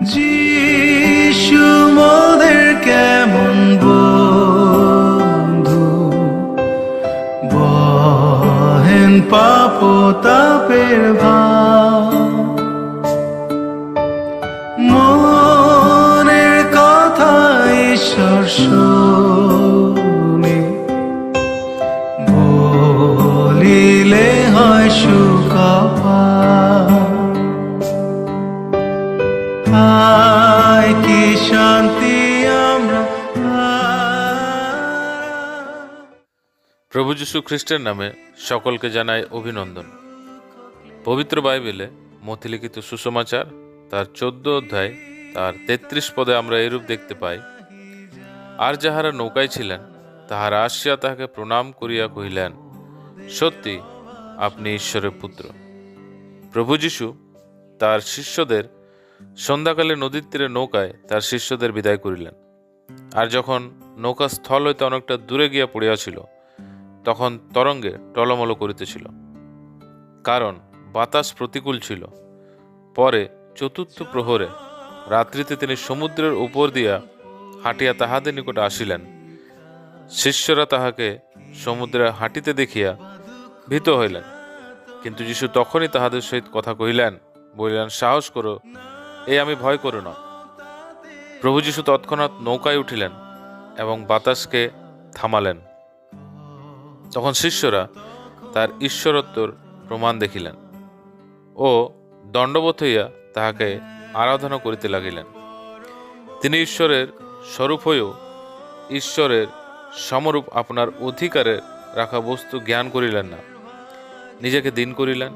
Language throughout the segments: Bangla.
যিশু মোদের কেমন বন্ধু? বহেন পাপ তাপের ভার মনের কথা ঈশ্বর প্রভু যীশু খ্রিস্টের নামে সকলকে জানাই অভিনন্দন। পবিত্র বাইবেলে মথিলিখিত সুসমাচার, তার চোদ্দ অধ্যায়, তার তেত্রিশ পদে আমরা এরূপ দেখতে পাই, আর যাহারা নৌকায় ছিলেন, তাহারা আসিয়া তাহাকে প্রণাম করিয়া কহিলেন, সত্যি আপনি ঈশ্বরের পুত্র। প্রভু যীশু তার শিষ্যদের সন্ধ্যাকালে নদীর তীরে নৌকায় তার শিষ্যদের বিদায় করিলেন। আর যখন নৌকা স্থল হইতে অনেকটা দূরে গিয়া পড়িয়াছিল তখন তরঙ্গে টলমল করিতেছিল। কারণ বাতাস প্রতিকূল ছিল। পরে চতুর্থ প্রহরে রাত্রিতে তিনি সমুদ্রের উপর দিয়া হাঁটিয়া তাহাদের নিকট আসিলেন। শিষ্যরা তাহাকে সমুদ্রে হাঁটিতে দেখিয়া ভীত হইলেন। কিন্তু যিশু তখনই তাহাদের সহিত কথা কহিলেন, বলিলেন, সাহস করো এই আমি ভয় করো না। প্রভু যিশু তৎক্ষণাৎ নৌকায় উঠিলেন এবং বাতাসকে থামালেন। তখন শিষ্যরা তার ঈশ্বরত্বর প্রমাণ দেখিলেন ও দণ্ডবোধ হইয়া তাহাকে আরাধনা করিতে লাগিলেন। তিনি ঈশ্বরের স্বরূপ হয়েও ঈশ্বরের সমরূপ আপনার অধিকারে রাখা বস্তু জ্ঞান করিলেন না। নিজেকে দিন করিলেন,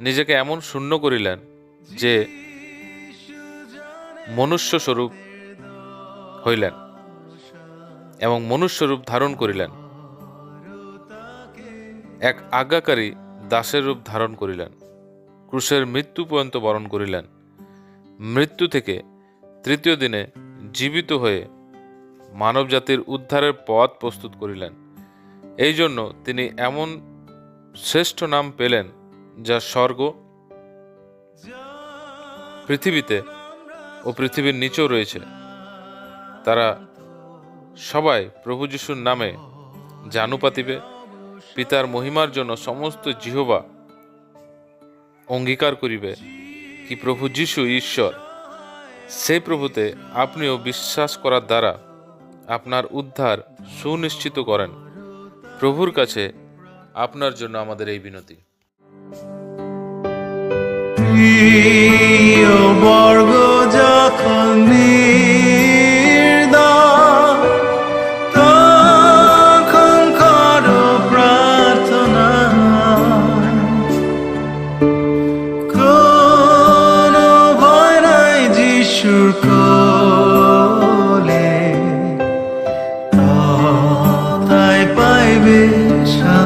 নিজেকে এমন শূন্য করিলেন যে মনুষ্য স্বরূপ হইলেন এবং মনুষ্যরূপ ধারণ করিলেন। এক আজ্ঞাকারী দাসের রূপ ধারণ করিলেন। ক্রুশের মৃত্যু পর্যন্ত বরণ করিলেন। মৃত্যু থেকে তৃতীয় দিনে জীবিত হয়ে মানবজাতির উদ্ধারের পথ প্রস্তুত করিলেন। এই জন্য তিনি এমন শ্রেষ্ঠ নাম পেলেন যা স্বর্গ, পৃথিবীতে ও পৃথিবীর নিচেও রয়েছে। তারা সবাই প্রভু যিশুর নামে জানু পাতিবে পিতার মহিমার জন্য সমস্ত জিহবা অঙ্গীকার করিবে কি প্রভু যীশু ঈশ্বর। সেই প্রভুতে আপনিও বিশ্বাস করার দ্বারা আপনার উদ্ধার সুনিশ্চিত করেন। প্রভুর কাছে আপনার জন্য আমাদের এই বিনতি। সকলে তাই পাইবে সা